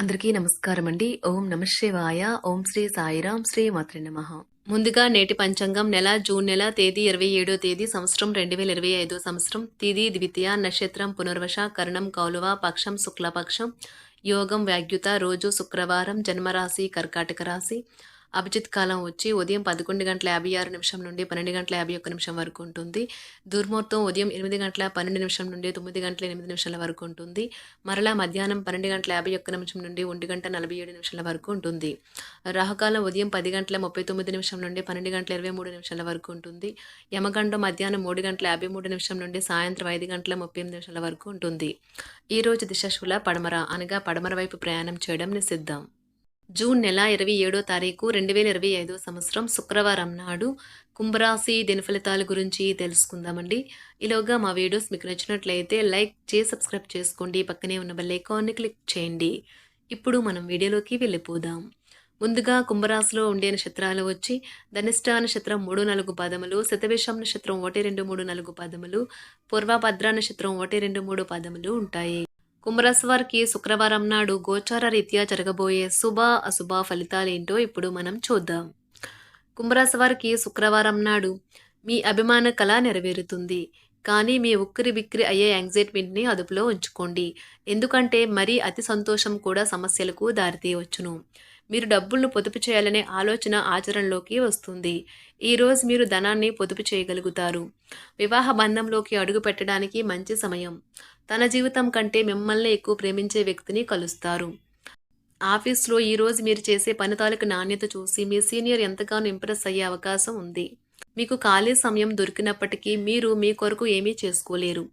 అందరికీ నమస్కారం అండి ఓం నమశివాయ ఓం శ్రీ సాయిరాం శ్రీ మాత్రి నమ. ముందుగా నేటి పంచాంగం నెల జూన్ నెల తేదీ ఇరవై ఏడో తేదీ సంవత్సరం రెండు వేల ఇరవై ఐదో సంవత్సరం. తిది ద్వితీయ నక్షత్రం పునర్వశ కరణం కౌలువ పక్షం శుక్లపక్షం. యోగం వ్యాగ్యుత రోజు శుక్రవారం జన్మరాశి కర్కాటక రాశి. అభిజిత్ కాలం వచ్చి ఉదయం పదకొండు గంటల యాభై ఆరు నిమిషం నుండి పన్నెండు గంటల యాభై ఒక్క నిమిషం వరకు ఉంటుంది. దుర్ముహూర్తం ఉదయం ఎనిమిది గంటల పన్నెండు నిమిషం నుండి తొమ్మిది గంటల ఎనిమిది నిమిషాల వరకు ఉంటుంది. మరలా మధ్యాహ్నం పన్నెండు గంటల యాభై ఒక్క నిమిషం నుండి ఒంటి గంట నలభై ఏడు నిమిషాల వరకు ఉంటుంది. రాహుకాలం ఉదయం పది గంటల ముప్పై తొమ్మిది నిమిషం నుండి పన్నెండు గంటల ఇరవై మూడు నిమిషాల వరకు ఉంటుంది. యమగండం మధ్యాహ్నం మూడు గంటల యాభై మూడు నిమిషం నుండి సాయంత్రం ఐదు గంటల ముప్పై ఎనిమిది నిమిషాల వరకు ఉంటుంది. ఈ రోజు దిశశూల పడమర అనగా పడమర వైపు ప్రయాణం చేయడం నిషిద్ధం. జూన్ నెల ఇరవై ఏడో తారీఖు రెండు వేల ఇరవై ఐదో సంవత్సరం శుక్రవారం నాడు కుంభరాశి దినఫలితాల గురించి తెలుసుకుందామండి. ఈలోగా మా వీడియోస్ మీకు నచ్చినట్లయితే లైక్ చేసి సబ్స్క్రైబ్ చేసుకోండి. పక్కనే ఉన్న బెల్ ఐకాన్ని క్లిక్ చేయండి. ఇప్పుడు మనం వీడియోలోకి వెళ్ళిపోదాం. ముందుగా కుంభరాశిలో ఉండే నక్షత్రాలు వచ్చి ధనిష్ట నక్షత్రం మూడు నాలుగు పదములు శతవిషం నక్షత్రం ఒకటి రెండు మూడు నాలుగు పదములు పూర్వభద్ర నక్షత్రం ఒకటి రెండు మూడు పదములు ఉంటాయి. కుంభరాశి వారికి శుక్రవారం నాడు గోచార రీత్యా జరగబోయే శుభ అశుభ ఫలితాలేంటో ఇప్పుడు మనం చూద్దాం. కుంభరాశి వారికి శుక్రవారం నాడు మీ అభిమాన కళ నెరవేరుతుంది. కానీ మీ ఉక్కిరి బిక్కిరి అయ్యే యాంగ్జైట్మెంట్ని అదుపులో ఉంచుకోండి. ఎందుకంటే మరీ అతి సంతోషం కూడా సమస్యలకు దారితీయవచ్చును. మీరు డబ్బులను పొదుపు చేయాలనే ఆలోచన ఆచరణలోకి వస్తుంది. ఈరోజు మీరు ధనాన్ని పొదుపు చేయగలుగుతారు. వివాహ బంధంలోకి అడుగు పెట్టడానికి మంచి సమయం. తన జీవితం కంటే మిమ్మల్ని ఎక్కువ ప్రేమించే వ్యక్తిని కలుస్తారు. ఆఫీస్లో ఈరోజు మీరు చేసే పని తాలూకు నాణ్యత చూసి మీ సీనియర్ ఎంతగానో ఇంప్రెస్ అయ్యే అవకాశం ఉంది. మీకు ఖాళీ సమయం దొరికినప్పటికీ మీరు మీ కొరకు ఏమీ చేసుకోలేరు.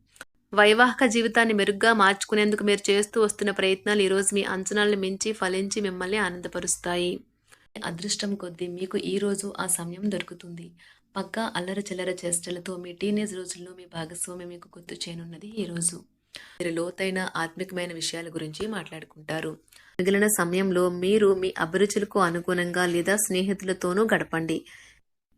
వైవాహిక జీవితాన్ని మెరుగ్గా మార్చుకునేందుకు మీరు చేస్తూ వస్తున్న ప్రయత్నాలు ఈరోజు మీ అంచనాలను మించి ఫలించి మిమ్మల్ని ఆనందపరుస్తాయి. అదృష్టం కొద్దీ మీకు ఈ రోజు ఆ సమయం దొరుకుతుంది. పక్కా అల్లర చిల్లర చేష్టలతో మీ టీనేజ్ రోజుల్లో మీ భాగస్వామి మీకు గుర్తు చేయనున్నది ఈరోజు మీరు లోతైన ఆత్మికమైన విషయాల గురించి మాట్లాడుకుంటారు. మిగిలిన సమయంలో మీరు మీ అభిరుచులకు అనుగుణంగా లేదా స్నేహితులతోనూ గడపండి.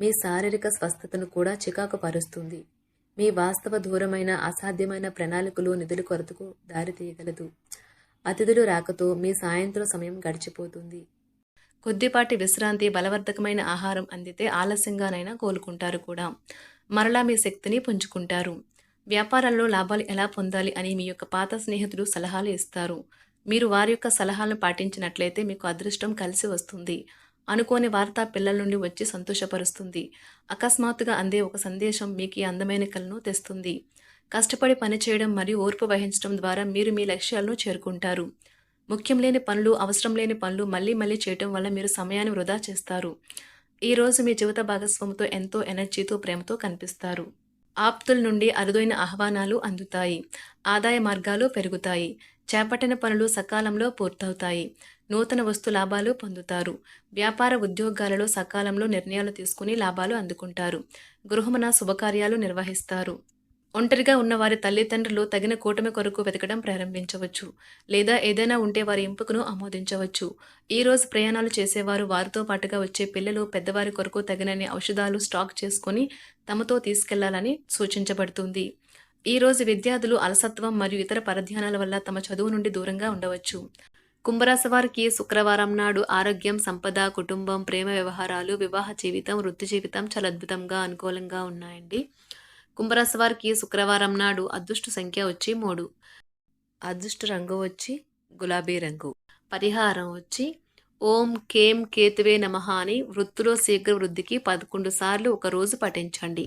మీ శారీరక స్వస్థతను కూడా చికాకు పరుస్తుంది. మీ వాస్తవ దూరమైన అసాధ్యమైన ప్రణాళికలు నిధుల కొరతకు దారితీయగలదు అతిథులు రాకతో మీ సాయంత్రం సమయం గడిచిపోతుంది. కొద్దిపాటి విశ్రాంతి బలవర్ధకమైన ఆహారం అందితే ఆలస్యంగానైనా కోలుకుంటారు కూడా. మరలా మీ శక్తిని పుంజుకుంటారు. వ్యాపారాల్లో లాభాలు ఎలా పొందాలి అని మీ యొక్క పాత స్నేహితులు సలహాలు ఇస్తారు. మీరు వారి యొక్క సలహాలను పాటించినట్లయితే మీకు అదృష్టం కలిసి వస్తుంది. అనుకోని వార్త పిల్లల నుండి వచ్చి సంతోషపరుస్తుంది. అకస్మాత్తుగా అందే ఒక సందేశం మీకు ఈ అందమైన కలను తెస్తుంది. కష్టపడి పనిచేయడం మరియు ఓర్పు వహించడం ద్వారా మీరు మీ లక్ష్యాలను చేరుకుంటారు. ముఖ్యం లేని పనులు అవసరం లేని పనులు మళ్ళీ మళ్ళీ చేయటం వల్ల మీరు సమయాన్ని వృధా చేస్తారు. ఈరోజు మీ జీవిత భాగస్వామితో ఎంతో ఎనర్జీతో ప్రేమతో కనిపిస్తారు. ఆప్తుల నుండి అరుదైన ఆహ్వానాలు అందుతాయి. ఆదాయ మార్గాలు పెరుగుతాయి. చేపట్టిన పనులు సకాలంలో పూర్తవుతాయి. నూతన వస్తు లాభాలు పొందుతారు. వ్యాపార ఉద్యోగాలలో సకాలంలో నిర్ణయాలు తీసుకుని లాభాలు అందుకుంటారు. గృహమున శుభకార్యాలు నిర్వహిస్తారు. ఒంటరిగా ఉన్న వారి తల్లిదండ్రులు తగిన కూటమి కొరకు వెతకడం ప్రారంభించవచ్చు లేదా ఏదైనా ఉంటే వారి ఎంపికను ఆమోదించవచ్చు. ఈ రోజు ప్రయాణాలు చేసేవారు వారితో పాటుగా వచ్చే పిల్లలు పెద్దవారి కొరకు తగినన్ని ఔషధాలు స్టాక్ చేసుకొని తమతో తీసుకెళ్ళాలని సూచించబడుతుంది. ఈ రోజు విద్యార్థులు అలసత్వం మరియు ఇతర పరధ్యానాల వల్ల తమ చదువు నుండి దూరంగా ఉండవచ్చు. కుంభరాశి వారికి శుక్రవారం నాడు ఆరోగ్యం సంపద కుటుంబం ప్రేమ వ్యవహారాలు వివాహ జీవితం వృత్తి జీవితం చాలా అద్భుతంగా అనుకూలంగా ఉన్నాయండి. కుంభరాశి వారికి శుక్రవారం నాడు అదృష్ట సంఖ్య వచ్చి మూడు. అదృష్ట రంగు వచ్చి గులాబీ రంగు. పరిహారం వచ్చి ఓం కేం కేతువే నమ అని వృత్తిలో శీఘ్ర వృద్ధికి పదకొండు సార్లు ఒక రోజు పఠించండి.